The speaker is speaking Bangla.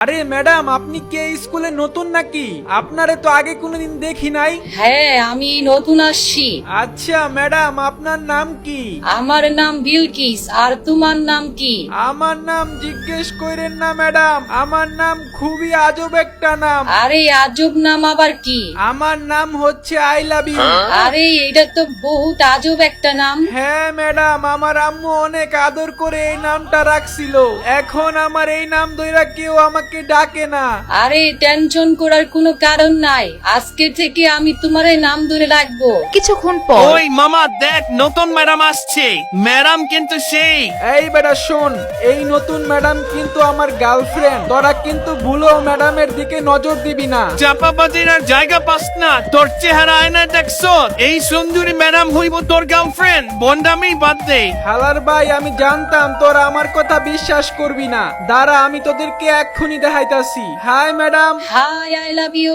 আরে ম্যাডাম আপনি কে? স্কুলে নতুন নাকি? আপনারে তো আগে কোনোদিন দেখি নাই। হ্যাঁ আমি নতুন আসছি। আচ্ছা ম্যাডাম আপনার নাম কি? আমার নাম বিলকিস আর তোমার নাম কি? আমার নাম জিজ্ঞেস করেন না ম্যাডাম। আমার নাম খুবই আজব একটা নাম। আরে আজব নাম আবার কি? আমার নাম হচ্ছে আই লাভ ইউ। আরে এটা তো বহুত আজব একটা নাম। হ্যাঁ ম্যাডাম আমার আম্মু অনেক আদর করে এই নামটা রাখছিল। এখন আমার এই নাম ধইরা কেউ আমাকে ডাকে না। আরে টেনশন করার কোনো কারণ নাই। আজকে থেকে আমি তোমার এই নাম ধরে রাখব। কিছুক্ষণ পর ওই মামা দেখ নতুন ম্যাডাম আসছে। ম্যাডাম কিন্তু সেই। এই বেটা শোন এই নতুন ম্যাডাম কিন্তু আমার গার্লফ্রেন্ড। তোরা কিন্তু ভুলো ম্যাডামের দিকে নজর দিবি না। চাপা বাজির আর জায়গা পাস না। তোর চেহারা আয়না দেখছ এই সুন্দরী ম্যাডাম হইব তোর গার্লফ্রেন্ড। বন্ডামি বাদ দে। হালার ভাই আমি জানতাম তোরা আমার কথা বিশ্বাস করবি না। দাঁড়া আমি তোদেরকে এক্ষুনি দেখাইতাছি। Hi madam hi I love you